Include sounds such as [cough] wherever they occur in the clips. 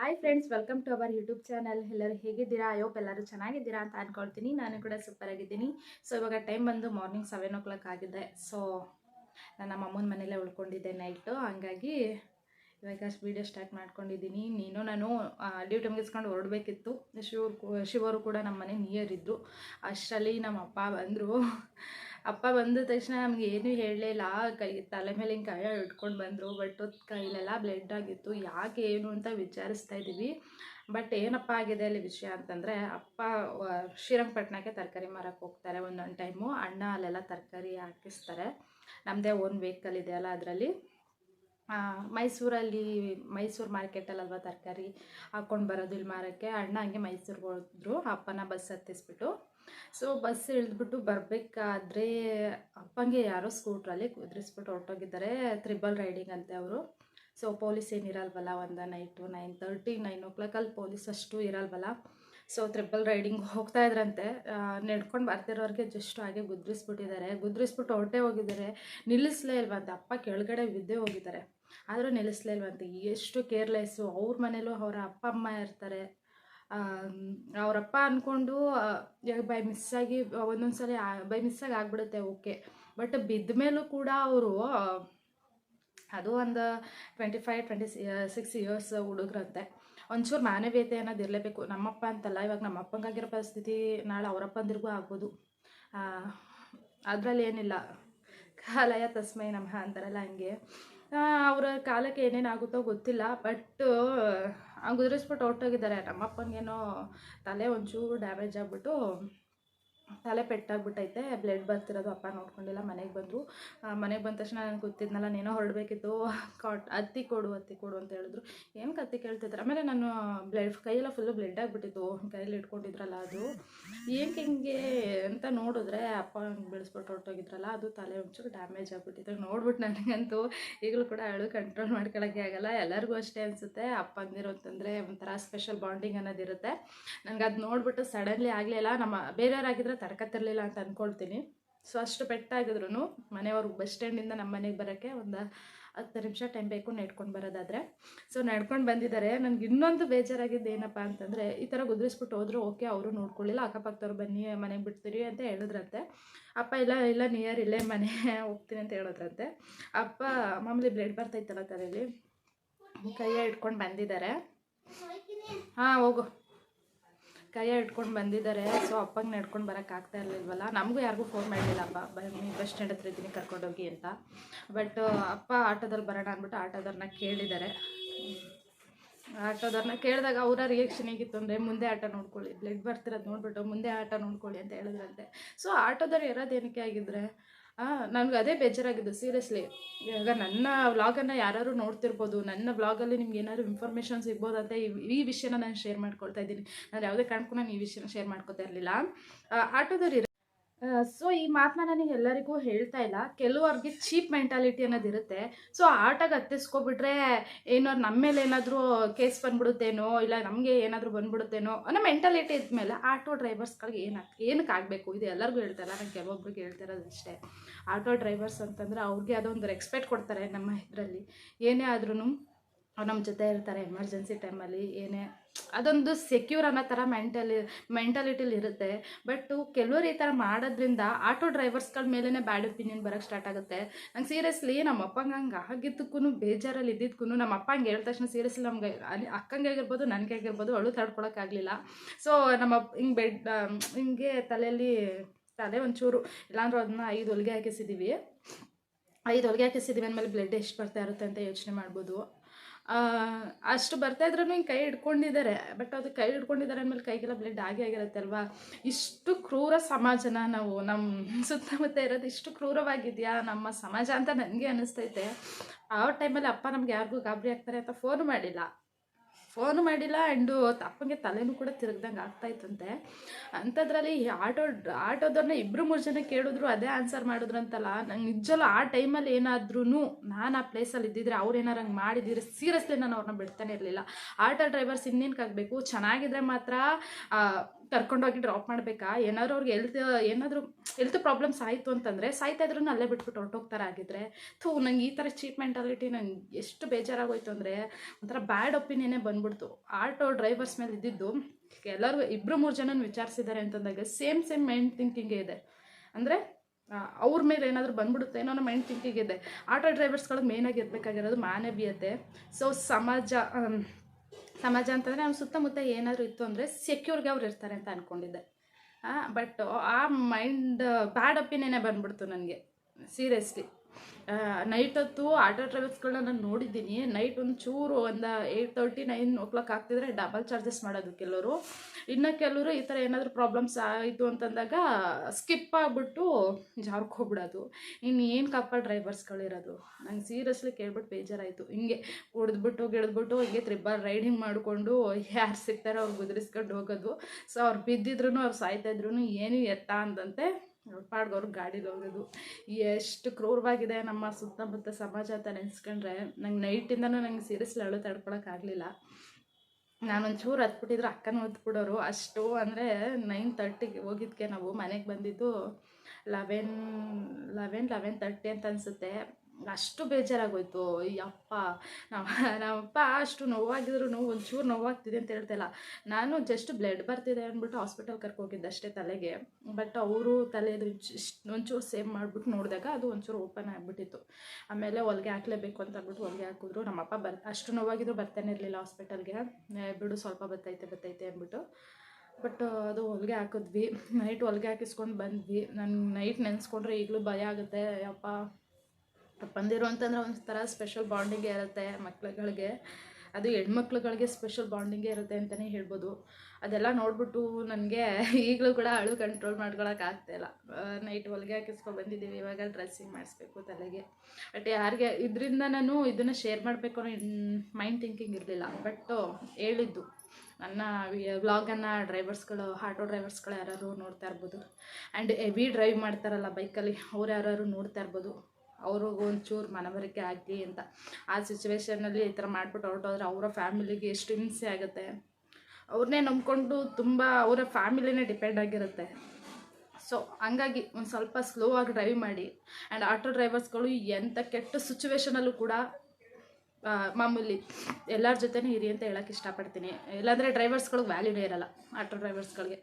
Hi friends welcome to our YouTube channel ಎಲ್ಲರೂ ಹೇಗಿದ್ದೀರಾ? ಅಯ್ಯೋಪ್ ಎಲ್ಲರೂ ಚೆನ್ನಾಗಿದ್ದೀರಾ ಅಂತ ಅಂದ್ಕೊಳ್ತೀನಿ ನಾನು ಕೂಡ ಸೂಪರ್ ಆಗಿದ್ದೀನಿ. ಸೊ ಇವಾಗ ಟೈಮ್ ಬಂದು ಮಾರ್ನಿಂಗ್ ಸೆವೆನ್ ಓ ಕ್ಲಾಕ್ ಆಗಿದೆ. ಸೊ ನಾನು ನಮ್ಮ ಅಮ್ಮನ ಮನೇಲೇ ಉಳ್ಕೊಂಡಿದ್ದೆ ನೈಟು ಹಂಗಾಗಿ ಇವಾಗ ವೀಡಿಯೋ ಸ್ಟಾರ್ಟ್ ಮಾಡ್ಕೊಂಡಿದ್ದೀನಿ. ನೀನು, ನಾನು ಡ್ಯೂಟಿ ಮುಗಿಸ್ಕೊಂಡು ಹೊರಡಬೇಕಿತ್ತು. ಶಿವರು ಶಿವರು ಕೂಡ ನಮ್ಮ ಮನೆ ನಿಯರ್ ಇದ್ದರು ಅಷ್ಟರಲ್ಲಿ ನಮ್ಮ ಅಪ್ಪ ಬಂದರು. ಅಪ್ಪ ಬಂದ ತಕ್ಷಣ ನಮ್ಗೆ ಏನೂ ಹೇಳಲಿಲ್ಲ ಕೈ, ತಲೆ ಮೇಲೆ ಹಿಂಗೆ ಕೈ ಇಟ್ಕೊಂಡು ಬಂದರು. ಬಟ್ ಕೈಲೆಲ್ಲ ಬ್ಲೆಡ್ ಆಗಿತ್ತು. ಯಾಕೆ ಏನು ಅಂತ ವಿಚಾರಿಸ್ತಾ ಇದ್ದೀವಿ. ಬಟ್ ಏನಪ್ಪ ಆಗಿದೆ ಅಲ್ಲಿ ವಿಷಯ ಅಂತಂದರೆ, ಅಪ್ಪ ಶ್ರೀರಂಗಪಟ್ಟಣಕ್ಕೆ ತರಕಾರಿ ಮಾರಕ್ಕೆ ಹೋಗ್ತಾರೆ ಒಂದೊಂದು ಟೈಮು ಅಣ್ಣ ಅಲ್ಲೆಲ್ಲ ತರಕಾರಿ ಹಾಕಿಸ್ತಾರೆ. ನಮ್ಮದೇ ಓನ್ ವೆಹಿಕಲ್ ಇದೆ ಅಲ್ಲ ಅದರಲ್ಲಿ. ಮೈಸೂರಲ್ಲಿ, ಮೈಸೂರು ಮಾರ್ಕೆಟಲ್ಲಲ್ವ ತರಕಾರಿ ಹಾಕ್ಕೊಂಡು ಬರೋದು ಇಲ್ಲಿ ಮಾರೋಕ್ಕೆ? ಅಣ್ಣ ಹಂಗೆ ಮೈಸೂರಿಗೆ ಹೋದ್ರು. ಅಪ್ಪನ ಬಸ್ ಹತ್ತಿಸ್ಬಿಟ್ಟು. ಸೊ ಬಸ್ ಇಳಿದ್ಬಿಟ್ಟು ಬರಬೇಕಾದ್ರೆ ಅಪ್ಪಂಗೆ ಯಾರೋ ಸ್ಕೂಟ್ರಲ್ಲಿ ಕುದ್ರಿಸ್ಬಿಟ್ಟು ಹೊರಟೋಗಿದ್ದಾರೆ ತ್ರಿಬಲ್ ರೈಡಿಂಗ್ ಅಂತೆ ಅವರು. ಸೊ ಪೊಲೀಸ್ ಏನಿರಲ್ವಲ್ಲ ಒಂದು ನೈಟು ನೈನ್ ತರ್ಟಿ ನೈನ್ ಓ ಕ್ಲಾಕಲ್ಲಿ ಪೊಲೀಸ್ ಅಷ್ಟು ಇರಲ್ವಲ್ಲ. ಸೊ ತ್ರಿಬಲ್ ರೈಡಿಂಗ್ ಹೋಗ್ತಾ ಇದ್ರಂತೆ. ನಡ್ಕೊಂಡು ಬರ್ತಿರೋರಿಗೆ ಜಸ್ಟ್ ಹಾಗೆ ಗುದ್ರಿಸ್ಬಿಟ್ಟಿದ್ದಾರೆ. ಗುದ್ರಿಸ್ಬಿಟ್ಟು ಹೊರಟೇ ಹೋಗಿದ್ದಾರೆ. ನಿಲ್ಲಿಸ್ಲೇ ಇಲ್ವಂತೆ ಅಪ್ಪ ಕೆಳಗಡೆ ಬಿದ್ದೇ ಹೋಗಿದ್ದಾರೆ. ಆದರೂ ನಿಲ್ಲಿಸ್ಲೇ ಇಲ್ವಂತೆ ಎಷ್ಟು ಕೇರ್ಲೆಸ್ಸು ಅವ್ರ ಮನೇಲೂ ಅವರ ಅಪ್ಪ, ಅಮ್ಮ ಇರ್ತಾರೆ. ಅವರಪ್ಪ ಅಂದ್ಕೊಂಡು ಬೈ ಮಿಸ್ಸಾಗಿ ಒಂದೊಂದು ಸಲ ಬೈ ಮಿಸ್ಸಾಗಿ ಆಗ್ಬಿಡುತ್ತೆ, ಓಕೆ. ಬಟ್ ಬಿದ್ದ ಮೇಲೂ ಕೂಡ ಅವರು, ಅದು ಒಂದು twenty five, twenty six years ಹುಡುಗ್ರಂತೆ. ಒಂಚೂರು ಮಾನವೀಯತೆ ಅನ್ನೋದು ಇರಲೇಬೇಕು. ನಮ್ಮಪ್ಪ ಅಂತಲ್ಲ, ಇವಾಗ ನಮ್ಮಪ್ಪಂಗಾಗಿರೋ ಪರಿಸ್ಥಿತಿ, ನಾಳೆ ಅವರಪ್ಪಂದಿರಿಗೂ ಆಗ್ಬೋದು. ಅದರಲ್ಲಿ ಏನಿಲ್ಲ. ಕಾಲಯ ತಸ್ಮೈ ನಮಃ ಅಂತಾರಲ್ಲ ಹಂಗೆ. ಅವರ ಕಾಲಕ್ಕೆ ಏನೇನಾಗುತ್ತೋ ಗೊತ್ತಿಲ್ಲ. ಬಟ್ ಗುದಿರಿಸ್ಬಿಟ್ಟು ಹೊರಟೋಗಿದ್ದಾರೆ. ನಮ್ಮಪ್ಪನಿಗೇನೋ ತಲೆ ಒಂಚೂರು ಡ್ಯಾಮೇಜ್ ಆಗಿಬಿಟ್ಟು ತಲೆ ಪೆಟ್ಟಾಗ್ಬಿಟ್ಟೈತೆ ಬ್ಲಡ್ ಬರ್ತಿರೋದು ಅಪ್ಪ ನೋಡ್ಕೊಂಡಿಲ್ಲ, ಮನೆಗೆ ಬಂದರು. ಮನೆಗೆ ಬಂದ ತಕ್ಷಣ ನನಗೆ ಗೊತ್ತಿದ್ನಲ್ಲ, ನೀನೋ ಹೊರಡಬೇಕಿತ್ತು, ಕಾಟ್, ಅತ್ತಿ ಕೊಡು ಅತ್ತಿ ಕೊಡು ಅಂತ ಹೇಳಿದ್ರು. ಏನು ಕತ್ತಿ ಕೇಳ್ತಿದ್ರು? ಆಮೇಲೆ ನಾನು ಬ್ಲಡ್ ಕೈಯೆಲ್ಲ ಫುಲ್ಲು ಬ್ಲಡ್ ಆಗಿಬಿಟ್ಟಿತ್ತು, ಕೈಯಲ್ಲಿ ಇಟ್ಕೊಂಡಿದ್ರಲ್ಲ ಅದು. ಏನಕ್ಕೆ ಹಿಂಗೆ ಅಂತ ನೋಡಿದ್ರೆ ಅಪ್ಪ ಬೆಳೆಸ್ಬಿಟ್ಟು ಹೊರಟೋಗಿದ್ರಲ್ಲ, ಅದು ತಲೆ ಒಂಚೂರು ಡ್ಯಾಮೇಜ್ ಆಗಿಬಿಟ್ಟಿತ್ತು. ನೋಡ್ಬಿಟ್ಟು ನನಗಂತೂ ಈಗಲೂ ಕೂಡ ಅಳು ಕಂಟ್ರೋಲ್ ಮಾಡ್ಕೊಳಕ್ಕೆ ಆಗಲ್ಲ. ಎಲ್ಲರಿಗೂ ಅಷ್ಟೇ ಅನಿಸುತ್ತೆ, ಅಪ್ಪ ಅಂದಿರೋ ಅಂತಂದರೆ ಒಂಥರ ಸ್ಪೆಷಲ್ ಬಾಂಡಿಂಗ್ ಅನ್ನೋದಿರುತ್ತೆ. ನನಗೆ ಅದು ನೋಡ್ಬಿಟ್ಟು ಸಡನ್ಲಿ ಆಗಲಿಲ್ಲ ನಮ್ಮ ಬೇರೆಯವರಾಗಿದ್ದರೆ ತಡ್ಕತ್ತಿರಲಿಲ್ಲ ಅಂತ ಅಂದ್ಕೊಳ್ತೀನಿ ಸೊ ಅಷ್ಟು ಪೆಟ್ಟಾಗಿದ್ರು ಮನೆಯವ್ರಿಗೆ ಬಸ್ ಸ್ಟ್ಯಾಂಡಿಂದ ನಮ್ಮ ಮನೆಗೆ ಬರೋಕ್ಕೆ ಒಂದು ಹತ್ತು ನಿಮಿಷ ಟೈಮ್ ಬೇಕು ನಡ್ಕೊಂಡು ಬರೋದಾದರೆ. ಸೊ ನಡ್ಕೊಂಡು ಬಂದಿದ್ದಾರೆ. ನನಗೆ ಇನ್ನೊಂದು ಬೇಜಾರಾಗಿದ್ದು ಏನಪ್ಪ ಅಂತಂದರೆ, ಈ ಥರ ಗುದ್ರಿಸ್ಬಿಟ್ಟು ಹೋದ್ರು ಓಕೆ ಅವರು ನೋಡ್ಕೊಳ್ಳಿಲ್ಲ ಅಕ್ಕಪಕ್ಕದವ್ರು ಬನ್ನಿ, ಮನೆಗೆ ಬಿಡ್ತೀರಿ ಅಂತ ಹೇಳಿದ್ರಂತೆ. ಅಪ್ಪ, ಇಲ್ಲ ಇಲ್ಲ ನಿಯರ್ ಇಲ್ಲೇ ಮನೆ [laughs] ಹೋಗ್ತೀನಿ ಅಂತ ಹೇಳಿದ್ರಂತೆ. ಅಪ್ಪ, ಮಾಮೂಲಿ ಬ್ಲೇಡ್ ಬರ್ತೈತಲ್ಲ ತಲೆಯಲ್ಲಿ ಕೈಯ ಇಟ್ಕೊಂಡು ಬಂದಿದ್ದಾರೆ. ಹಾಂ, ಹೋಗು. ಕೈಯ ಇಟ್ಕೊಂಡು ಬಂದಿದ್ದಾರೆ. ಸೊ ಅಪ್ಪಂಗೆ ನಡ್ಕೊಂಡು ಬರೋಕ್ಕೆ ಆಗ್ತಾ ಇರಲಿಲ್ವಲ್ಲ? ನಮಗೂ ಯಾರಿಗೂ ಫೋನ್ ಮಾಡಲಿಲ್ಲ. ಅಪ್ಪ ಬಸ್ ಸ್ಟ್ಯಾಂಡ್ ಹತ್ರ ಇದ್ದೀನಿ ಕರ್ಕೊಂಡೋಗಿ ಅಂತ. ಬಟ್ ಅಪ್ಪ ಆಟೋದಲ್ಲಿ ಬರೋಣ ಅಂದ್ಬಿಟ್ಟು ಆಟೋದವ್ರನ್ನ ಕೇಳಿದ್ದಾರೆ. ಆಟೋದವ್ರನ್ನ ಕೇಳಿದಾಗ ಅವರ ರಿಯಾಕ್ಷನ್ ಹೇಗಿತ್ತು ಅಂದರೆ, ಮುಂದೆ ಆಟ ನೋಡ್ಕೊಳ್ಳಿ. ಬ್ಲಡ್ ಬರ್ತಿರೋದು ನೋಡ್ಬಿಟ್ಟು ಮುಂದೆ ಆಟ ನೋಡ್ಕೊಳ್ಳಿ ಅಂತ ಹೇಳಿದ್ರಂತೆ. ಸೊ ಆಟೋದವ್ರು ಇರೋದು ಏನಕ್ಕೆ ಆಗಿದ್ರೆ ನನಗೆ ಅದೇ ಬೇಜಾರಾಗಿದೆ ಸೀರಿಯಸ್ಲಿ ಇವಾಗ ನನ್ನ ವ್ಲಾಗನ್ನು ಯಾರು ನೋಡ್ತಿರ್ಬೋದು, ನನ್ನ ವ್ಲಾಗಲ್ಲಿ ನಿಮ್ಗೆ ಏನಾದ್ರು ಇನ್ಫಾರ್ಮೇಷನ್ ಸಿಗ್ಬೋದು ಅಂತ ಈ ಈ ವಿಷಯನ ನಾನು ಶೇರ್ ಮಾಡ್ಕೊಳ್ತಾ ಇದ್ದೀನಿ. ನಾನು ಯಾವುದೇ ಕಾರಣಕ್ಕೂ ನಾನು ಈ ವಿಷಯನ ಶೇರ್ ಮಾಡ್ಕೊತಾ ಇರಲಿಲ್ಲ. ಆಟೋದವ್ರು ಸೊ ಈ ಮಾತನ್ನ ನಾನು ಎಲ್ಲರಿಗೂ ಹೇಳ್ತಾ ಇಲ್ಲ. ಕೆಲವ್ರಿಗೆ ಚೀಪ್ ಮೆಂಟಾಲಿಟಿ ಅನ್ನೋದು ಇರುತ್ತೆ. ಸೊ ಆಟಾಗ ಹತ್ತಿಸ್ಕೊಬಿಟ್ರೆ ಏನೋ ನಮ್ಮ ಮೇಲೆ ಏನಾದರೂ ಕೇಸ್ ಬಂದ್ಬಿಡುತ್ತೇನೋ, ಇಲ್ಲ ನಮಗೆ ಏನಾದರೂ ಬಂದ್ಬಿಡುತ್ತೇನೋ ಅನ್ನೋ ಮೆಂಟಾಲಿಟಿ ಇದ್ಮೇಲೆ ಆಟೋ ಡ್ರೈವರ್ಸ್ಗಳಿಗೆ ಏನಾಗ ಏನಕ್ಕೆ ಆಗಬೇಕು? ಇದು ಎಲ್ಲರಿಗೂ ಹೇಳ್ತಾರಲ್ಲ ನಾನು ಕೆಲವೊಬ್ರಿಗೆ ಹೇಳ್ತಿರೋದು ಅಷ್ಟೇ. ಆಟೋ ಡ್ರೈವರ್ಸ್ ಅಂತಂದರೆ ಅವ್ರಿಗೆ ಅದೊಂದು ರೆಸ್ಪೆಕ್ಟ್ ಕೊಡ್ತಾರೆ ನಮ್ಮ ಇದರಲ್ಲಿ. ಏನೇ ಆದ್ರೂ ನಮ್ಮ ಜೊತೆ ಇರ್ತಾರೆ. ಎಮರ್ಜೆನ್ಸಿ ಟೈಮಲ್ಲಿ ಏನೇ ಅದೊಂದು ಸೆಕ್ಯೂರ್ ಅನ್ನೋ ಥರ ಮೆಂಟಲಿ ಮೆಂಟಾಲಿಟಿಲಿ ಇರುತ್ತೆ. ಬಟ್ಟು ಕೆಲವರು ಈ ಥರ ಮಾಡೋದ್ರಿಂದ ಆಟೋ ಡ್ರೈವರ್ಸ್ಗಳ ಮೇಲೇ ಬ್ಯಾಡ್ ಒಪಿನಿಯನ್ ಬರೋಕ್ಕೆ ಸ್ಟಾರ್ಟ್ ಆಗುತ್ತೆ. ನಂಗೆ ಸೀರಿಯಸ್ಲಿ ನಮ್ಮ ಅಪ್ಪಂಗೆ ಹಂಗೆ ಆಗಿದ್ದಕ್ಕೂ ಬೇಜಾರಲ್ಲಿ ಇದ್ದಿದ್ದಕ್ಕೂ ನಮ್ಮ ಅಪ್ಪ ಹಂಗೆ ಹೇಳಿದ ತಕ್ಷಣ ಸೀರಿಯಸ್ಲಿ ನಮ್ಗೆ ಅಕ್ಕಂಗೆ ಆಗಿರ್ಬೋದು, ನನಗೆ ಆಗಿರ್ಬೋದು ಅಳು ತಡ್ಕೊಳಕ್ಕಾಗಲಿಲ್ಲ ಸೊ ನಮ್ಮ ಹಿಂಗೆ ಬೆಡ್ ಹಿಂಗೆ ತಲೆಯಲ್ಲಿ ತಲೆ ಒಂಚೂರು, ಇಲ್ಲಾಂದ್ರೆ ಅದನ್ನ ಐದು ಹೊಲಿಗೆ ಹಾಕಿಸಿದ್ದೀವಿ ಐದು ಹೊಲಿಗೆ ಹಾಕಿಸಿದ್ದೀವಿ ಅಂದಮೇಲೆ ಬ್ಲಡ್ ಎಷ್ಟು ಬರ್ತಾ ಇರುತ್ತೆ ಅಂತ ಯೋಚನೆ ಮಾಡ್ಬೋದು. ಅಷ್ಟು ಬರ್ತಾ ಇದ್ರೂ ಹಿಂಗೆ ಕೈ ಹಿಡ್ಕೊಂಡಿದ್ದಾರೆ. ಬಟ್ ಅದು ಕೈ ಹಿಡ್ಕೊಂಡಿದ್ದಾರೆ ಅಂದಮೇಲೆ ಕೈಗೆಲ್ಲ ಬ್ಲಡ್ ಆಗೇ ಆಗಿರುತ್ತೆ ಅಲ್ವಾ? ಇಷ್ಟು ಕ್ರೂರ ಸಮಾಜನ ನಾವು ನಮ್ಮ ಸುತ್ತಮುತ್ತ ಇರೋದು ಇಷ್ಟು ಕ್ರೂರವಾಗಿದೆಯಾ? ನಮ್ಮ ಸಮಾಜ ಅಂತ ನನಗೆ ಅನಿಸ್ತೈತೆ. ಆ ಟೈಮಲ್ಲಿ ಅಪ್ಪ ನಮ್ಗೆ ಯಾರಿಗೂ ಗಾಬರಿ ಆಗ್ತಾರೆ ಅಂತ ಫೋನ್ ಮಾಡಿಲ್ಲ. ಫೋನು ಮಾಡಿಲ್ಲ ಆ್ಯಂಡು ತಪ್ಪಂಗೆ ತಲೆನೂ ಕೂಡ ತಿರುಗ್ದಂಗೆ ಆಗ್ತಾಯಿತ್ತಂತೆ ಅಂಥದ್ರಲ್ಲಿ ಆಟೋ ಆಟೋದವ್ರನ್ನ ಇಬ್ಬರು ಮೂರು ಜನ ಕೇಳಿದ್ರು, ಅದೇ ಆನ್ಸರ್ ಮಾಡಿದ್ರು ಅಂತಲ್ಲ. ನಂಗೆ ನಿಜಲ್ಲ ಆ ಟೈಮಲ್ಲಿ ಏನಾದ್ರೂ ನಾನು ಆ ಪ್ಲೇಸಲ್ಲಿ ಇದ್ದಿದ್ರೆ ಅವ್ರು ಏನಾರು ಹಂಗೆ ಮಾಡಿದ್ದೀರಿ ಸೀರಿಯಸ್ಲಿ ನಾನು ಅವ್ರನ್ನ ಬಿಡ್ತಾನೆ ಇರಲಿಲ್ಲ. ಆಟೋ ಡ್ರೈವರ್ಸ್ ಇನ್ನೇನಕ್ಕಾಗಬೇಕು ಚೆನ್ನಾಗಿದ್ರೆ ಮಾತ್ರ ಕರ್ಕೊಂಡೋಗಿ ಡ್ರಾಪ್ ಮಾಡಬೇಕಾ? ಏನಾದ್ರು ಅವ್ರಿಗೆ ಎಲ್ತ್ ಏನಾದರೂ ಎಲ್ತ್ ಪ್ರಾಬ್ಲಮ್ಸ್ ಆಯಿತು ಅಂತಂದರೆ ಸಾಯ್ತಾ ಇದ್ರೂ ಅಲ್ಲೇ ಬಿಟ್ಬಿಟ್ಟು ಹೊರಟೋಗ್ತಾರೆ ಆಗಿದ್ರೆ ಥೂ, ನಂಗೆ ಈ ಥರ ಚೀಪ್ ಮೆಂಟಾಲಿಟಿ ನಂಗೆ ಎಷ್ಟು ಬೇಜಾರಾಗೋಯ್ತು ಅಂದರೆ ಒಂಥರ ಬ್ಯಾಡ್ ಒಪಿನಿಯನ್ನೇ ಬಂದ್ಬಿಡ್ತು. ಆಟೋ ಡ್ರೈವರ್ಸ್ ಮೇಲೆ ಇದ್ದಿದ್ದು ಎಲ್ಲರೂ ಇಬ್ಬರು ಮೂರು ಜನನ ವಿಚಾರಿಸಿದ್ದಾರೆ ಅಂತಂದಾಗ ಸೇಮ್ ಸೇಮ್ ಮೈಂಡ್ ಥಿಂಕಿಂಗೇ ಇದೆ. ಅಂದರೆ ಅವ್ರ ಮೇಲೆ ಏನಾದರೂ ಬಂದ್ಬಿಡುತ್ತೆ ಏನೋ ನಮ್ಮ ಮೈಂಡ್ ಥಿಂಕಿಂಗ್ ಇದೆ. ಆಟೋ ಡ್ರೈವರ್ಸ್ಗಳಿಗೆ ಮೇಯ್ನಾಗಿ ಇರಬೇಕಾಗಿರೋದು ಮಾನವೀಯತೆ. ಸೊ ಸಮಾಜ ಸಮಾಜ ಅಂತಂದರೆ ನಮ್ಮ ಸುತ್ತಮುತ್ತ ಏನಾದರೂ ಇತ್ತು ಅಂದರೆ ಸೆಕ್ಯೂರ್ಗೆ ಅವ್ರು ಇರ್ತಾರೆ ಅಂತ ಅಂದ್ಕೊಂಡಿದ್ದೆ ಬಟ್ ಆ ಮೈಂಡ್ ಬ್ಯಾಡ್ ಒಪಿನಿಯನ್ನೇ ಬಂದ್ಬಿಡ್ತು ನನಗೆ. ಸೀರಿಯಸ್ಲಿ ನೈಟ್ ಹೊತ್ತು ಆಟೋ ಟ್ರಾವೆಲ್ಸ್ಗಳನ್ನ ನಾನು ನೋಡಿದ್ದೀನಿ. ನೈಟ್ ಒಂದು ಚೂರು ಒಂದು eight thirty nine o'clock ಆಗ್ತಿದ್ರೆ ಡಬಲ್ ಚಾರ್ಜಸ್ ಮಾಡೋದು ಕೆಲವರು. ಇನ್ನು ಕೆಲವರು ಈ ಥರ ಏನಾದರೂ ಪ್ರಾಬ್ಲಮ್ಸ್ ಆಯಿತು ಅಂತಂದಾಗ ಸ್ಕಿಪ್ ಆಗಿಬಿಟ್ಟು ಜಾರ್ಕೋಗ್ಬಿಡೋದು ಇನ್ನು ಏನು ಕಪ್ಪ ಡ್ರೈವರ್ಸ್ಗಳಿರೋದು ನಂಗೆ ಸೀರಿಯಸ್ಲಿ ಕೇಳ್ಬಿಟ್ಟು ಬೇಜಾರಾಯಿತು. ಹಿಂಗೆ ಕುಡಿದ್ಬಿಟ್ಟು ಗಿಡದ್ಬಿಟ್ಟು ಹಿಂಗೆ ತ್ರಿಬ್ಬಲ್ ರೈಡಿಂಗ್ ಮಾಡಿಕೊಂಡು ಯಾರು ಸಿಗ್ತಾರೋ ಅವ್ರು ಗುದ್ರಿಸ್ಕೊಂಡು ಹೋಗೋದು. ಸೊ ಅವ್ರು ಬಿದ್ದಿದ್ರು ಅವ್ರು ಸಾಯ್ತಾ ಇದ್ರು ಏನು ಎತ್ತ ಅಂದಂತೆ ಅವ್ರ ಗಾಡೀಲಿ ಹೋಗೋದು ಎಷ್ಟು ಕ್ರೂರವಾಗಿದೆ ನಮ್ಮ ಸುತ್ತಮುತ್ತ ಸಮಾಜ ಅಂತ ನೆನೆಸ್ಕೊಂಡ್ರೆ ನಂಗೆ ನೈಟಿಂದನೂ ನಂಗೆ ಸೀರಿಯಸ್ಲಿ ಅಳು ತಡ್ಕೊಳಕ್ಕಾಗಲಿಲ್ಲ ನಾನೊಂಚೂರು ಹತ್ಬಿಟ್ಟಿದ್ರು, ಅಕ್ಕನ ಹೊತ್ಬಿಡೋರು. ಅಷ್ಟು ಅಂದರೆ ನೈನ್ ತರ್ಟಿಗೆ ಹೋಗಿದ್ಕೆ ನಾವು ಮನೆಗೆ ಬಂದಿದ್ದು ಲೆವೆನ್ ಲೆವೆನ್ ಲೆವೆನ್ ತರ್ಟಿ ಅಂತ ಅನಿಸುತ್ತೆ. ಅಷ್ಟು ಬೇಜಾರಾಗೋಯ್ತು. ಯಪ್ಪ ನಮ್ಮ ನಮ್ಮಪ್ಪ ಅಷ್ಟು ನೋವಾಗಿದ್ರು ನೋವು, ಒಂಚೂರು ನೋವಾಗ್ತಿದೆ ಅಂತ ಹೇಳ್ತಿಲ್ಲ ನಾನು ಜಸ್ಟ್ ಬ್ಲಡ್ ಬರ್ತಿದೆ ಅಂದ್ಬಿಟ್ಟು ಹಾಸ್ಪಿಟಲ್ ಕರ್ಕೋಗಿದ್ದೆ ಅಷ್ಟೇ ತಲೆಗೆ. ಬಟ್ ಅವರು ತಲೆದು ಒಂಚೂರು ಸೇವ್ ಮಾಡಿಬಿಟ್ಟು ನೋಡಿದಾಗ ಅದು ಒಂಚೂರು ಓಪನ್ ಆಗಿಬಿಟ್ಟಿತ್ತು. ಆಮೇಲೆ ಹೊಲಿಗೆ ಹಾಕ್ಲೇಬೇಕು ಅಂತ ಅಂದ್ಬಿಟ್ಟು ಹೊಲಿಗೆ ಹಾಕಿದ್ರು. ನಮ್ಮಪ್ಪ ಬರ್, ಅಷ್ಟು ನೋವಾಗಿದ್ರು ಬರ್ತಾನೆ ಇರಲಿಲ್ಲ ಹಾಸ್ಪಿಟಲ್ಗೆ ಬಿಡು, ಸ್ವಲ್ಪ ಬತ್ತೈತೆ ಬತ್ತೈತೆ ಅಂದ್ಬಿಟ್ಟು. ಬಟ್ ಅದು ಹೊಲಿಗೆ ಹಾಕಿದ್ವಿ. ನೈಟ್ ಹೊಲಿಗೆ ಹಾಕಿಸ್ಕೊಂಡು ಬಂದ್ವಿ. ನಾನು ನೈಟ್ ನೆನೆಸ್ಕೊಂಡ್ರೆ ಈಗಲೂ ಭಯ ಆಗುತ್ತೆ. ಯಪ್ಪ ಬಂದಿರೋ ಅಂತಂದ್ರೆ ಒಂಥರ ಸ್ಪೆಷಲ್ ಬಾಂಡಿಂಗೇ ಇರುತ್ತೆ ಮಕ್ಳುಗಳಿಗೆ. ಅದು ಹೆಣ್ಮಕ್ಳುಗಳಿಗೆ ಸ್ಪೆಷಲ್ ಬಾಂಡಿಂಗೇ ಇರುತ್ತೆ ಅಂತಲೇ ಹೇಳ್ಬೋದು. ಅದೆಲ್ಲ ನೋಡ್ಬಿಟ್ಟು ನನಗೆ ಈಗಲೂ ಕೂಡ ಅಳು ಕಂಟ್ರೋಲ್ ಮಾಡ್ಕೊಳಕ್ಕೆ ಇಲ್ಲ. ನೈಟ್ ಹೊಲಿಗೆ ಹಾಕಿಸ್ಕೊಂಡು ಬಂದಿದ್ದೀವಿ, ಇವಾಗ ಡ್ರೆಸ್ಸಿಂಗ್ ಮಾಡಿಸ್ಬೇಕು ತಲೆಗೆ. ಬಟ್ ಯಾರಿಗೆ, ಇದರಿಂದ ನಾನು ಇದನ್ನು ಶೇರ್ ಮಾಡಬೇಕು ಅನ್ನೋ ಮೈಂಡ್ ಥಿಂಕಿಂಗ್ ಇರಲಿಲ್ಲ. ಬಟ್ ಹೇಳಿದ್ದು. ನನ್ನ ವ್ಲಾಗನ್ನು ಡ್ರೈವರ್ಸ್ಗಳು ಆಟೋ ಡ್ರೈವರ್ಸ್ಗಳು ಯಾರು ನೋಡ್ತಾ ಇರ್ಬೋದು. ಆ್ಯಂಡ್ ಹೆವಿ ಡ್ರೈವ್ ಮಾಡ್ತಾರಲ್ಲ ಬೈಕಲ್ಲಿ ಅವ್ರು ಯಾರು ನೋಡ್ತಾ ಇರ್ಬೋದು. ಅವ್ರಿಗೂ ಒಂಚೂರು ಮನವರಿಕೆ ಆಗಲಿ ಅಂತ. ಆ ಸಿಚುವೇಶನಲ್ಲಿ ಈ ಥರ ಮಾಡಿಬಿಟ್ಟು ಹೊರಟೋದ್ರೆ ಅವರ ಫ್ಯಾಮಿಲಿಗೆ ಎಷ್ಟು ಹಿಂಸೆ ಆಗುತ್ತೆ. ಅವ್ರನ್ನೇ ನಂಬ್ಕೊಂಡು ತುಂಬ ಅವರ ಫ್ಯಾಮಿಲಿನೇ ಡಿಪೆಂಡ್ ಆಗಿರುತ್ತೆ. ಸೊ ಹಂಗಾಗಿ ಒಂದು ಸ್ವಲ್ಪ ಸ್ಲೋ ಆಗಿ ಡ್ರೈವ್ ಮಾಡಿ. ಆ್ಯಂಡ್ ಆಟೋ ಡ್ರೈವರ್ಸ್ಗಳು ಎಂಥ ಕೆಟ್ಟ ಸಿಚುವೇಶನಲ್ಲೂ ಕೂಡ ಮಾಮೂಲಿ ಎಲ್ಲರ ಜೊತೆನೂ ಇರಿ ಅಂತ ಹೇಳೋಕ್ಕೆ ಇಷ್ಟಪಡ್ತೀನಿ. ಇಲ್ಲಾಂದರೆ ಡ್ರೈವರ್ಸ್ಗಳಿಗೆ ವ್ಯಾಲ್ಯೂನೇ ಇರಲ್ಲ ಆಟೋ ಡ್ರೈವರ್ಸ್ಗಳಿಗೆ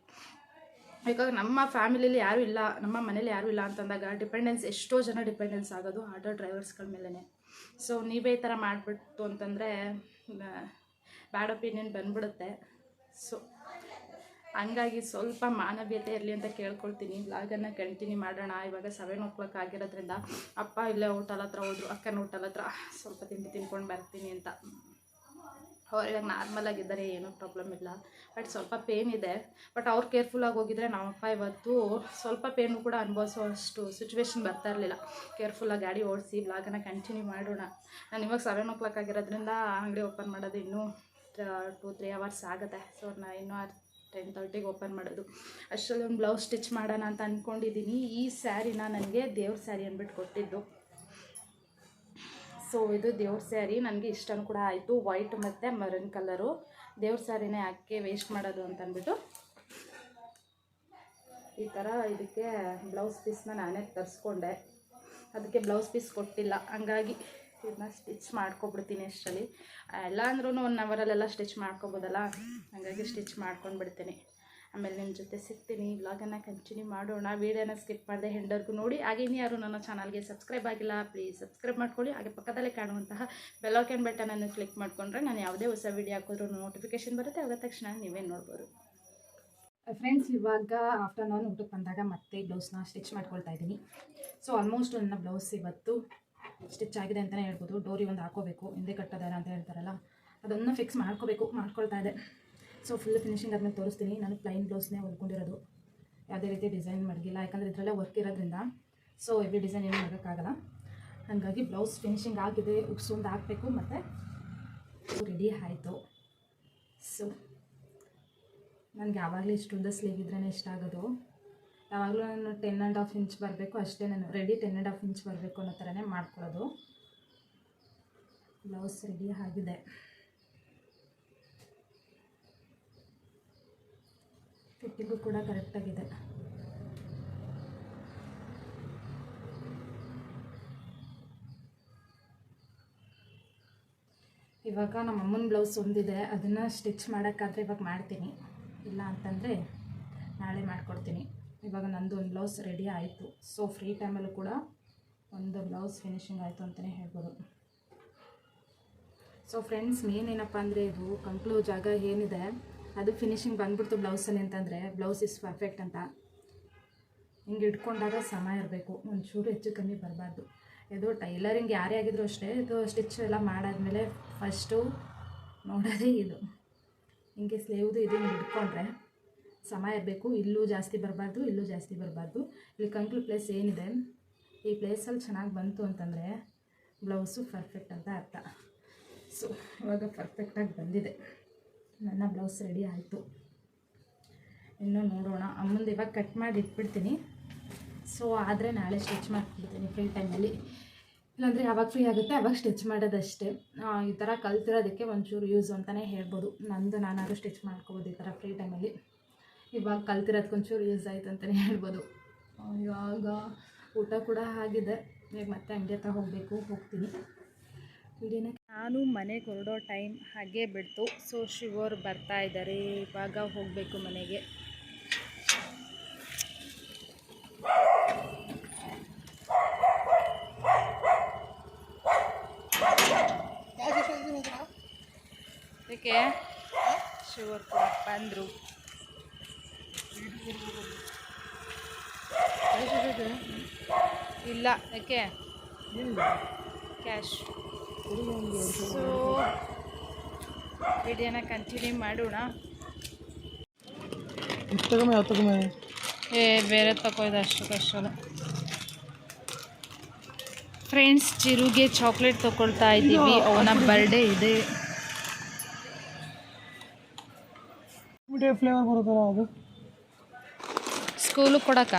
ಯಾಕಂದ್ರೆ ನಮ್ಮ ಫ್ಯಾಮಿಲಿಲಿ ಯಾರೂ ಇಲ್ಲ, ನಮ್ಮ ಮನೇಲಿ ಯಾರೂ ಇಲ್ಲ ಅಂತಂದಾಗ ಡಿಪೆಂಡೆನ್ಸ್, ಎಷ್ಟೋ ಜನ ಡಿಪೆಂಡೆನ್ಸ್ ಆಗೋದು ಆಟೋ ಡ್ರೈವರ್ಸ್ಗಳ ಮೇಲೇ ಸೊ ನೀವೇ ಈ ಥರ ಮಾಡಿಬಿಟ್ಟು ಅಂತಂದರೆ ಬ್ಯಾಡ್ ಒಪಿನಿಯನ್ ಬಂದ್ಬಿಡುತ್ತೆ. ಸೊ ಹಂಗಾಗಿ ಸ್ವಲ್ಪ ಮಾನವೀಯತೆ ಇರಲಿ ಅಂತ ಕೇಳ್ಕೊಳ್ತೀನಿ. ಬ್ಲಾಗನ್ನು ಕಂಟಿನ್ಯೂ ಮಾಡೋಣ. ಇವಾಗ ಸೆವೆನ್ ಓ ಕ್ಲಾಕ್ ಆಗಿರೋದ್ರಿಂದ, ಅಪ್ಪ ಇಲ್ಲೇ ಹೋಟೆಲ್ ಹತ್ರ ಹೋದ್ರು, ಅಕ್ಕನ ಹೋಟೆಲ್ ಹತ್ರ ಸ್ವಲ್ಪ ತಿಂಡಿ ತಿನ್ಕೊಂಡು ಬರ್ತೀನಿ ಅಂತ. ಅವ್ರು ಇವಾಗ ನಾರ್ಮಲ್ ಆಗಿದ್ದಾರೆ ಏನೂ ಪ್ರಾಬ್ಲಮ್ ಇಲ್ಲ. ಬಟ್ ಸ್ವಲ್ಪ ಪೇನ್ ಇದೆ. ಬಟ್ ಅವ್ರು ಕೇರ್ಫುಲ್ಲಾಗಿ ಹೋಗಿದ್ರೆ ನಮ್ಮಪ್ಪ ಇವತ್ತು ಸ್ವಲ್ಪ ಪೇನು ಕೂಡ ಅನುಭವಿಸೋ ಅಷ್ಟು ಸಿಚುವೇಶನ್ ಬರ್ತಾ ಇರಲಿಲ್ಲ. ಕೇರ್ಫುಲ್ಲಾಗಿ ಗಾಡಿ ಓಡಿಸಿ ಬ್ಲಾಗನ್ನು ಕಂಟಿನ್ಯೂ ಮಾಡೋಣ. ನಾನು ಇವಾಗ ಸೆವೆನ್ ಓ ಕ್ಲಾಕ್ ಆಗಿರೋದ್ರಿಂದ ಅಂಗಡಿ ಓಪನ್ ಮಾಡೋದು ಇನ್ನೂ ಟೂ ತ್ರೀ ಅವರ್ಸ್ ಆಗುತ್ತೆ. ಸೊ ನಾನು ಇನ್ನೂ ಟೆನ್ ತರ್ಟಿಗೆ ಓಪನ್ ಮಾಡೋದು. ಅಷ್ಟರಲ್ಲಿ ಒಂದು ಬ್ಲೌಸ್ ಸ್ಟಿಚ್ ಮಾಡೋಣ ಅಂತ ಅಂದ್ಕೊಂಡಿದ್ದೀನಿ ಈ ಸ್ಯಾರಿನ ನನಗೆ ದೇವ್ರ ಸ್ಯಾರಿ ಅಂದ್ಬಿಟ್ಟು ಕೊಟ್ಟಿದ್ದು. ಸೊ ಇದು ದೇವ್ರ ಸ್ಯಾರಿ. ನನಗೆ ಇಷ್ಟನೂ ಕೂಡ ಆಯಿತು. ವೈಟ್ ಮತ್ತು ಮರನ್ ಕಲರು ದೇವ್ರ ಸ್ಯಾರಿನೇ ಹಾಕಿ ವೇಸ್ಟ್ ಮಾಡೋದು ಅಂತ ಅಂದ್ಬಿಟ್ಟು ಈ ಥರ ಇದಕ್ಕೆ ಬ್ಲೌಸ್ ಪೀಸ್ನ ನಾನೇ ತರಿಸ್ಕೊಂಡೆ. ಅದಕ್ಕೆ ಬ್ಲೌಸ್ ಪೀಸ್ ಕೊಟ್ಟಿಲ್ಲ. ಹಂಗಾಗಿ ಇದನ್ನ ಸ್ಟಿಚ್ ಮಾಡ್ಕೊಬಿಡ್ತೀನಿ ಅಷ್ಟರಲ್ಲಿ. ಎಲ್ಲ ಅಂದ್ರೂ ಒನ್ ಅವರಲ್ಲೆಲ್ಲ ಸ್ಟಿಚ್ ಮಾಡ್ಕೊಬೋದಲ್ಲ? ಹಾಗಾಗಿ ಸ್ಟಿಚ್ ಮಾಡ್ಕೊಂಡು ಬಿಡ್ತೀನಿ ಆಮೇಲೆ ನಿಮ್ಮ ಜೊತೆ ಸಿಗ್ತೀನಿ ವ್ಲಾಗನ್ನು ಕಂಟಿನ್ಯೂ ಮಾಡೋಣ ವೀಡಿಯೋನ ಸ್ಕಿಪ್ ಮಾಡಿದೆ ಹೆಂಡರ್ಗೂ ನೋಡಿ. ಹಾಗೆ ಯಾರು ನನ್ನ ಚಾನಲ್ಗೆ ಸಬ್ಸ್ಕ್ರೈಬ್ ಆಗಿಲ್ಲ ಪ್ಲೀಸ್ ಸಬ್ಸ್ಕ್ರೈಬ್ ಮಾಡ್ಕೊಳ್ಳಿ. ಹಾಗೆ ಪಕ್ಕದಲ್ಲೇ ಕಾಣುವಂತಹ ಬೆಲೋಕೆನ್ ಬಟನನ್ನು ಕ್ಲಿಕ್ ಮಾಡಿಕೊಂಡ್ರೆ ನಾನು ಯಾವುದೇ ಹೊಸ ವೀಡಿಯೋ ಹಾಕಿದ್ರು ನೋಟಿಫಿಕೇಶನ್ ಬರುತ್ತೆ. ಆಗ ತಕ್ಷಣ ನೀವೇ ನೋಡ್ಬೋದು. ಫ್ರೆಂಡ್ಸ್ ಇವಾಗ ಆಫ್ಟರ್ನೂನ್ ಊಟಕ್ಕೆ ಬಂದಾಗ ಮತ್ತೆ ಬ್ಲೌಸ್ನ ಸ್ಟಿಚ್ ಮಾಡ್ಕೊಳ್ತಾ ಇದ್ದೀನಿ. ಸೊ ಆಲ್ಮೋಸ್ಟ್ ನನ್ನ ಬ್ಲೌಸ್ ಇವತ್ತು ಸ್ಟಿಚ್ ಆಗಿದೆ ಅಂತಲೇ ಹೇಳ್ಬೋದು. ಡೋರಿ ಒಂದು ಹಾಕೋಬೇಕು, ಹಿಂದೆ ಕಟ್ಟೋದಾರ ಅಂತ ಹೇಳ್ತಾರಲ್ಲ, ಅದನ್ನು ಫಿಕ್ಸ್ ಮಾಡ್ಕೋಬೇಕು, ಮಾಡ್ಕೊಳ್ತಾ ಇದೆ ಸೊ ಫುಲ್ ಫಿನಿಶಿಂಗ್ ಆದಮೇಲೆ ತೋರಿಸ್ತೀನಿ. ನಾನು ಪ್ಲೈನ್ ಬ್ಲೌಸ್ನೇ ಹೊಲ್ಕೊಂಡಿರೋದು. ಯಾವುದೇ ರೀತಿ ಡಿಸೈನ್ ಮಾಡಿಲ್ಲ ಯಾಕಂದರೆ ಇದರಲ್ಲೇ ವರ್ಕ್ ಇರೋದ್ರಿಂದ. ಸೊ ಎವ್ರಿ ಡಿಸೈನ್ ಏನು ಮಾಡೋಕ್ಕಾಗಲ್ಲ. ಹಾಗಾಗಿ ಬ್ಲೌಸ್ ಫಿನಿಶಿಂಗ್ ಆಗಿದೆ. ಉಪ್ಸೊಂದು ಹಾಕಬೇಕು. ಮತ್ತು ರೆಡಿ ಆಯಿತು. ಸೊ ನನಗೆ ಯಾವಾಗಲೂ ಇಷ್ಟೊಂದು ಸ್ಲೀವ್ ಇದ್ರೇ ಇಷ್ಟ ಆಗೋದು. ಯಾವಾಗಲೂ ನಾನು ಟೆನ್ ಆ್ಯಂಡ್ ಹಾಫ್ ಇಂಚ್ ಬರಬೇಕು. ಅಷ್ಟೇ ನಾನು ready ten and half inch ಬರಬೇಕು ಅನ್ನೋ ಥರನೇ ಮಾಡ್ಕೊಳ್ಳೋದು. ಬ್ಲೌಸ್ ರೆಡಿ ಆಗಿದೆ. ಫಿಟ್ಟಿಂಗು ಕೂಡ ಕರೆಕ್ಟಾಗಿದೆ ಇವಾಗ ನಮ್ಮ ಅಮ್ಮನ ಬ್ಲೌಸ್ ಒಂದಿದೆ, ಅದನ್ನು ಸ್ಟಿಚ್ ಮಾಡೋಕ್ಕಾದರೆ ಇವಾಗ ಮಾಡ್ತೀನಿ. ಇಲ್ಲ ಅಂತಂದರೆ ನಾಳೆ ಮಾಡಿಕೊಡ್ತೀನಿ. ಇವಾಗ ನಂದು ಒಂದು ಬ್ಲೌಸ್ ರೆಡಿ ಆಯಿತು. ಸೊ ಫ್ರೀ ಟೈಮಲ್ಲೂ ಕೂಡ ಒಂದು ಬ್ಲೌಸ್ ಫಿನಿಶಿಂಗ್ ಆಯಿತು ಅಂತಲೇ ಹೇಳ್ಬೋದು. ಸೊ ಫ್ರೆಂಡ್ಸ್ ಮೇನ್ ಏನಪ್ಪ ಅಂದರೆ ಇದು ಕಂಕ್ಲೂ ಜಾಗ ಏನಿದೆ? ಅದು ಫಿನಿಶಿಂಗ್ ಬಂದ್ಬಿಡ್ತು ಬ್ಲೌಸಲ್ಲಿ ಅಂತಂದರೆ ಬ್ಲೌಸ್ ಇಸ್ ಪರ್ಫೆಕ್ಟ್ ಅಂತ. ಹಿಂಗೆ ಇಟ್ಕೊಂಡಾಗ ಸಮ ಇರಬೇಕು, ಒಂಚೂರು ಹೆಚ್ಚು ಕಮ್ಮಿ ಬರಬಾರ್ದು. ಇದು ಟೈಲರಿಂಗ್ ಯಾರೇ ಆಗಿದ್ರು ಅಷ್ಟೇ, ಇದು ಸ್ಟಿಚ್ ಎಲ್ಲ ಮಾಡಾದಮೇಲೆ ಫಸ್ಟು ನೋಡೋದೇ ಇದು. ಹಿಂಗೆ ಸ್ಲೇವ್ದು ಇದು ಹಿಂಗೆ ಇಟ್ಕೊಂಡ್ರೆ ಸಮ ಇರಬೇಕು, ಇಲ್ಲೂ ಜಾಸ್ತಿ ಬರಬಾರ್ದು, ಇಲ್ಲೂ ಜಾಸ್ತಿ ಬರಬಾರ್ದು. ಇಲ್ಲಿ ಕಂಕ್ಲು ಪ್ಲೇಸ್ ಏನಿದೆ, ಈ ಪ್ಲೇಸಲ್ಲಿ ಚೆನ್ನಾಗಿ ಬಂತು ಅಂತಂದರೆ ಬ್ಲೌಸು ಪರ್ಫೆಕ್ಟ್ ಅಂತ ಅರ್ಥ. ಸೊ ಇವಾಗ ಪರ್ಫೆಕ್ಟಾಗಿ ಬಂದಿದೆ. ನನ್ನ ಬ್ಲೌಸ್ ರೆಡಿ ಆಯಿತು. ಇನ್ನೂ ನೋಡೋಣ. ಮುಂದೆ ಇವಾಗ ಕಟ್ ಮಾಡಿ ಇಟ್ಬಿಡ್ತೀನಿ. ಸೊ ಆದರೆ ನಾಳೆ ಸ್ಟಿಚ್ ಮಾಡಿಬಿಡ್ತೀನಿ ಫ್ರೀ ಟೈಮಲ್ಲಿ ಇಲ್ಲಾಂದರೆ ಯಾವಾಗ ಫ್ರೀ ಆಗುತ್ತೆ ಅವಾಗ ಸ್ಟಿಚ್ ಮಾಡೋದಷ್ಟೇ. ಈ ಥರ ಕಲ್ತಿರೋದಕ್ಕೆ ಒಂಚೂರು ಯೂಸ್ ಅಂತಲೇ ಹೇಳ್ಬೋದು. ನಂದು ನಾನಾದ್ರು ಸ್ಟಿಚ್ ಮಾಡ್ಕೋಬೋದು ಈ ಥರ ಫ್ರೀ ಟೈಮಲ್ಲಿ ಇವಾಗ ಕಲ್ತಿರೋದಕ್ಕೆ ಒಂಚೂರು ಯೂಸ್ ಆಯಿತು ಅಂತಲೇ ಹೇಳ್ಬೋದು. ಇವಾಗ ಊಟ ಕೂಡ ಆಗಿದೆ. ಈಗ ಮತ್ತೆ ಹತ್ರ ಹೋಗಬೇಕು, ಹೋಗ್ತೀನಿ. ವಿಡಿಯೋನ ನಾನು ಮನೆಗೆ ಹೊರಡೋ ಟೈಮ್ ಹಾಗೆ ಬಿಡ್ತು. ಸೊ ಶಿವರು ಬರ್ತಾ ಇದ್ದಾರೆ ಇವಾಗ ಹೋಗಬೇಕು ಮನೆಗೆ. ಅದಕ್ಕೆ ಶಿವರ್ ಕೂಡ ಬಂದರು. ಇಲ್ಲ. ಯಾಕೆ? ಕ್ಯಾಶ್ ಸೊ ವಿಡಿಯೋನ ಕಂಟಿನ್ಯೂ ಮಾಡೋಣ. ಏ ಬೇರೆ ತಗೋಯ್ದು ಅಷ್ಟು ಕಷ್ಟಲ್ಲ ಫ್ರೆಂಡ್ಸ್ ಚಿರುಗೆ ಚಾಕ್ಲೇಟ್ ತಗೊಳ್ತಾ ಇದ್ದೀವಿ. ಅವನ ಬರ್ಡೇ ಇದೆ. ಫ್ಲೇವರ್ ಬರುತ್ತಲ್ಲ ಅದು? ಸ್ಕೂಲು ಕೊಡಕ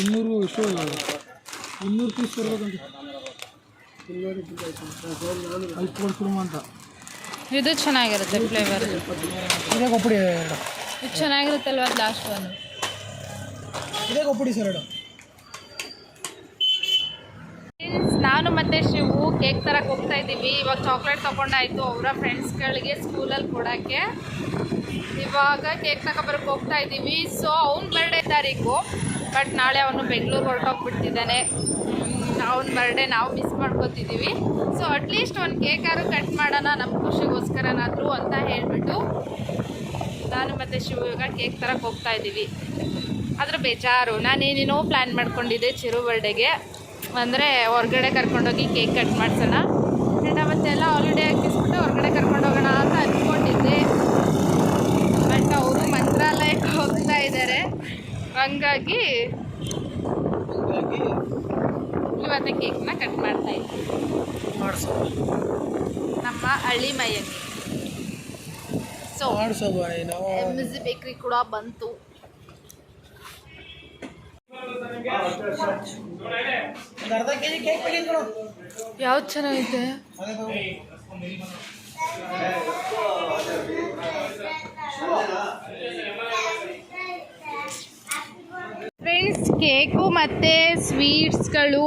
ಇನ್ನೂರು ಎಷ್ಟು ಇನ್ನೂರು ಪೀಸ್ ಕೊಡ್ತೀನಿ ಅಂತ ಇದು ಚೆನ್ನಾಗಿರುತ್ತೆ ಫ್ಲೇವರ್. ಇದೇ ಕೊಪ್ಪಡಿ ಇದು ಚೆನ್ನಾಗಿರುತ್ತಲ್ವ ಲಾಸ್ಟ್ ಒಂದು ಇದೇ ಕೊಪ್ಪಡಿ ಸರ್ ನಾನು ಮತ್ತೆ ಶಿವು ಕೇಕ್ ತರಕ್ಕೆ ಹೋಗ್ತಾ ಇದ್ದೀವಿ. ಇವಾಗ ಚಾಕ್ಲೇಟ್ ತಗೊಂಡಾಯ್ತು. ಅವರ ಫ್ರೆಂಡ್ಸ್ಗಳಿಗೆ ಸ್ಕೂಲಲ್ಲಿ ಕೊಡೋಕ್ಕೆ. ಇವಾಗ ಕೇಕ್ ತಗೊಬರಕ್ಕೆ ಹೋಗ್ತಾ ಇದ್ದೀವಿ. ಸೊ ಅವ್ನ ಬರ್ಡೇ ತಾರೀಕು. ಬಟ್ ನಾಳೆ ಅವನು ಬೆಂಗಳೂರು ಹೊರಟೋಗ್ಬಿಡ್ತಿದ್ದಾನೆ. ಅವ್ನ ಬರ್ಡೇ ನಾವು ಮಿಸ್ ಮಾಡ್ಕೋತಿದ್ದೀವಿ ಸೊ ಅಟ್ಲೀಸ್ಟ್ ಒಂದು ಕೇಕಾರು ಕಟ್ ಮಾಡೋಣ ನಮ್ಮ ಖುಷಿಗೋಸ್ಕರನಾದರೂ ಅಂತ ಹೇಳಿಬಿಟ್ಟು ನಾನು ಮತ್ತು ಶಿವು ಕೇಕ್ ತರಕ್ಕೆ ಹೋಗ್ತಾ ಇದ್ದೀವಿ. ಅದ್ರ ಬೇಜಾರು. ನಾನೇನೇನೋ ಪ್ಲ್ಯಾನ್ ಮಾಡ್ಕೊಂಡಿದ್ದೆ ಚಿರು ಬರ್ಡೇಗೆ ಅಂದರೆ ಹೊರ್ಗಡೆ ಕರ್ಕೊಂಡೋಗಿ ಕೇಕ್ ಕಟ್ ಮಾಡ್ಸೋಣ. ಮತ್ತೆ ಎಲ್ಲ ಹಾಲಿಡೇ ಹಾಕಿಸ್ಬಿಟ್ಟು ಹೊರಗಡೆ ಕರ್ಕೊಂಡು ಹೋಗೋಣ ಅಂತ ಅಂದ್ಕೊಂಡಿದ್ದೆ ಬಟ್ ಅವರು ಮಂತ್ರಾಲಯಕ್ಕೆ ಹೋಗ್ತಾ ಇದ್ದಾರೆ ಹಂಗಾಗಿ ಇವತ್ತು ಕೇಕ್ನ ಕಟ್ ಮಾಡ್ತಾ ಇದ್ದೀವಿ ಮಾಡಿಸೋ. ನಮ್ಮ ಹಳ್ಳಿ ಮೈಯಲ್ಲಿ. ಸೊ ಮಾಡಿಸೋ ಎಂ ಜಿ ಬೇಕ್ರಿ ಕೂಡ ಬಂತು. ಯಾವ್ದು ಚೆನ್ನಾಗೈತೆ ಅದೇ ತಗೋ. ಫ್ರೆಂಡ್ಸ್ ಕೇಕು ಮತ್ತು ಸ್ವೀಟ್ಸ್ಗಳು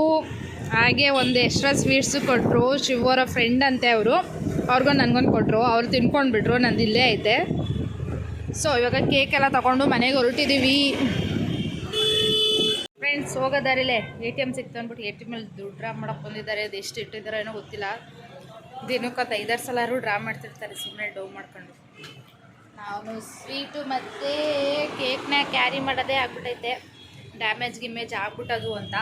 ಹಾಗೆ ಒಂದು ಎಕ್ಸ್ಟ್ರಾ ಸ್ವೀಟ್ಸು ಕೊಟ್ಟರು ಶಿವರ ಫ್ರೆಂಡ್ ಅಂತೆ ಅವರು. ಅವ್ರಿಗೊಂದು ನನಗೊಂದು ಕೊಟ್ಟರು ಅವ್ರು ತಿನ್ಕೊಂಡ್ಬಿಟ್ರು, ನಂದು ಇಲ್ಲೇ ಐತೆ. ಸೊ ಇವಾಗ ಕೇಕ್ ಎಲ್ಲ ತಗೊಂಡು ಮನೆಗೆ ಹೊರಟಿದ್ದೀವಿ ಫ್ರೆಂಡ್ಸ್ ಹೋಗೋದಾರ ಇಲ್ಲೇ ಎ ಟಿ ಎಂ ಸಿಕ್ತು ಅಂದ್ಬಿಟ್ಟು ಎ ಟಿ ಎಮಲ್ಲಿ ದುಡ್ಡು ಡ್ರಾ ಮಾಡೋಕೆ ಬಂದಿದ್ದಾರೆ. ಅದು ಎಷ್ಟು ಇಟ್ಟಿದ್ದಾರೋ ಏನೋ ಗೊತ್ತಿಲ್ಲ. ದಿನಕ್ಕೆ ಐದಾರು ಸಲಾರು ಡ್ರಾ ಮಾಡ್ತಿರ್ತಾರೆ ಸುಮ್ಮನೆ ಡೌ ಮಾಡ್ಕೊಂಡು. ನಾನು ಸ್ವೀಟು ಮತ್ತು ಕೇಕ್ನ ಕ್ಯಾರಿ ಮಾಡೋದೇ ಆಗ್ಬಿಟ್ಟೈತೆ ಡ್ಯಾಮೇಜ್ ಗಿಮೇಜ್ ಆಗ್ಬಿಟ್ಟದು ಅಂತ.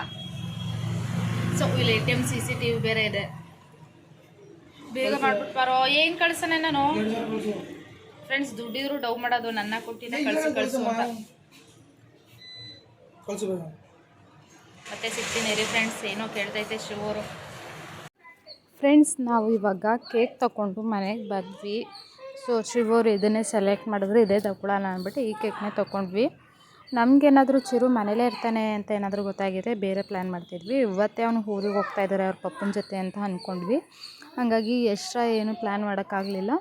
ಸೊ ಇಲ್ಲಿ A T M C C T V ಬೇರೆ ಇದೆ. ಬೇಗ ಮಾಡ್ಬಿಟ್ಟು ಬರೋ ಏನು ಕಳ್ಸನೆ ನಾನು? ಫ್ರೆಂಡ್ಸ್ ದುಡ್ಡಿದ್ರು ಡೌ ಮಾಡೋದು ನನ್ನ ಕೊಟ್ಟಿನ ಕಳ್ಸಿ ಕಳ್ಸು ಅಂತ. ಕಳ್ಸು ಬೇಗ. ಮತ್ತೆ ಸಿಗ್ತೀನಿ ರೀ ಫ್ರೆಂಡ್ಸ್ ಏನೋ ಕೇಳ್ತೈತೆ ಶಿವರು ಫ್ರೆಂಡ್ಸ್ ನಾವು ಇವಾಗ ಕೇಕ್ ತಗೊಂಡು ಮನೆಗೆ ಬಂದ್ವಿ. ಸೊ ಶಿವರು ಇದನ್ನೇ ಸೆಲೆಕ್ಟ್ ಮಾಡಿದ್ರೆ ಇದೇ ತಗೊಳ್ಳೋಣ ಅಂದ್ಬಿಟ್ಟು ಈ ಕೇಕ್ನೇ ತೊಗೊಂಡ್ವಿ ನಮಗೇನಾದರೂ ಚಿರು ಮನೇಲೇ ಇರ್ತಾನೆ ಅಂತ ಏನಾದರೂ ಗೊತ್ತಾಗಿದ್ರೆ ಬೇರೆ ಪ್ಲ್ಯಾನ್ ಮಾಡ್ತಿದ್ವಿ. ಇವತ್ತೇ ಅವನು ಊರಿಗೆ ಹೋಗ್ತಾ ಇದ್ದಾರೆ ಅವ್ರ ಪಪ್ಪನ ಜೊತೆ ಅಂತ ಅಂದ್ಕೊಂಡ್ವಿ ಹಾಗಾಗಿ ಎಕ್ಸ್ಟ್ರಾ ಏನು ಪ್ಲ್ಯಾನ್ ಮಾಡೋಕ್ಕಾಗಲಿಲ್ಲ.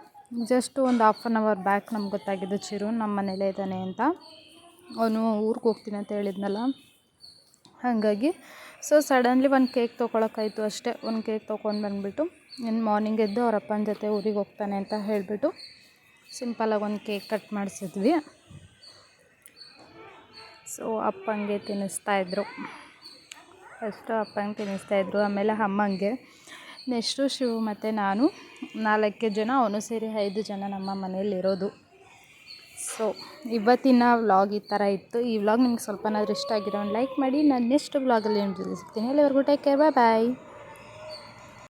ಜಸ್ಟ್ ಒಂದು ಹಾಫ್ ಆನ್ ಅವರ್ ಬ್ಯಾಕ್ ನಮ್ಗೆ ಗೊತ್ತಾಗಿದ್ದು ಚಿರು ನಮ್ಮ ಮನೇಲೇ ಇದ್ದಾನೆ ಅಂತ. ಅವನು ಊರಿಗೆ ಹೋಗ್ತೀನಿ ಅಂತ ಹೇಳಿದ್ನಲ್ಲ. ಹಾಗಾಗಿ ಸೊ ಸಡನ್ಲಿ ಒಂದು ಕೇಕ್ ತೊಗೊಳಕ್ಕಾಯಿತು ಅಷ್ಟೇ. ಒಂದು ಕೇಕ್ ತೊಗೊಂಡು ಬಂದುಬಿಟ್ಟು ಇನ್ನು ಮಾರ್ನಿಂಗ್ ಎದ್ದು ಅವರಪ್ಪನ ಜೊತೆ ಊರಿಗೆ ಹೋಗ್ತಾನೆ ಅಂತ ಹೇಳಿಬಿಟ್ಟು ಸಿಂಪಲಾಗಿ ಒಂದು ಕೇಕ್ ಕಟ್ ಮಾಡಿಸಿದ್ವಿ. ಸೊ ಅಪ್ಪಂಗೆ ತಿನ್ನಿಸ್ತಾಯಿದ್ರು ಫಸ್ಟು ಅಪ್ಪಂಗೆ ತಿನ್ನಿಸ್ತಾಯಿದ್ರು ಆಮೇಲೆ ಅಮ್ಮಂಗೆ. ನೆಕ್ಸ್ಟು ಶಿವು ಮತ್ತು ನಾನು. ನಾಲ್ಕು ಜನ, ಅವನು ಸೇರಿ ಐದು ಜನ ನಮ್ಮ ಮನೆಯಲ್ಲಿರೋದು. ಸೊ, ಇವತ್ತಿನ ವ್ಲಾಗ್ ಈ ಥರ ಇತ್ತು. ಈ ವ್ಲಾಗ್ ನಿಮ್ಗೆ ಸ್ವಲ್ಪನಾದ್ರೂ ಇಷ್ಟ ಆಗಿರೋ ಲೈಕ್ ಮಾಡಿ. ನಾನು ನೆಕ್ಸ್ಟ್ ವ್ಲಾಗಲ್ಲಿ ಜೊತೆ ಸಿಗ್ತೀನಿ ಅಲ್ಲಿವರೆಗೂ ಟೇಕ್ ಕೇರ್. ಬಾಯ್.